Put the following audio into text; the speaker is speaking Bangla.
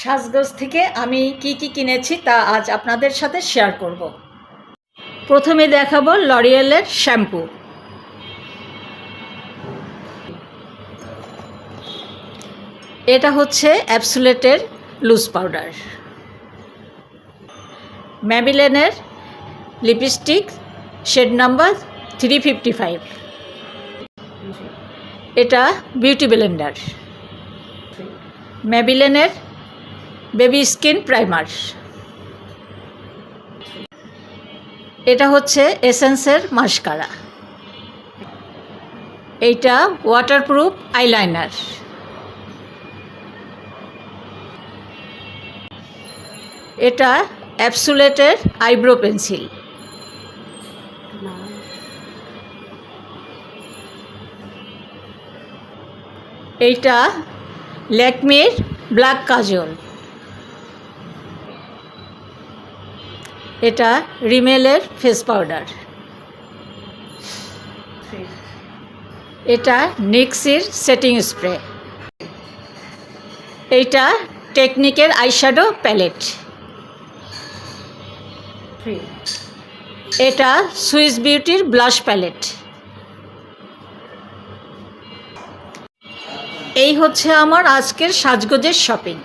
সাজগোজ থেকে আমি কি কি কিনেছি তা আজ আপনাদের সাথে শেয়ার করব। প্রথমে দেখাবো লরিয়েলের শ্যাম্পু। এটা হচ্ছে অ্যাবসুলেটের loose powder. ম্যাবিলেনের lipstick, shade number three fifty five. এটা বিউটি ব্লেন্ডার। ম্যাবিলেনের বেবি স্কিন প্রাইমার। এটা হচ্ছে এসেন্সের মাস্কারা। এইটা ওয়াটারপ্রুফ আইলাইনার। এটা অ্যাপসুলেটের আইব্রো পেন্সিল। এইটা ল্যাকমির ব্ল্যাক কাজল। এটা রিমেলের ফেস পাউডার এটা নিক্সির সেটিং স্প্রে এইটা টেকনিকের আইশ্যাডো প্যালেট এটা সুইস বিউটির ব্লাশ প্যালেট এই হচ্ছে আমার আজকের সাজগোজের শপিং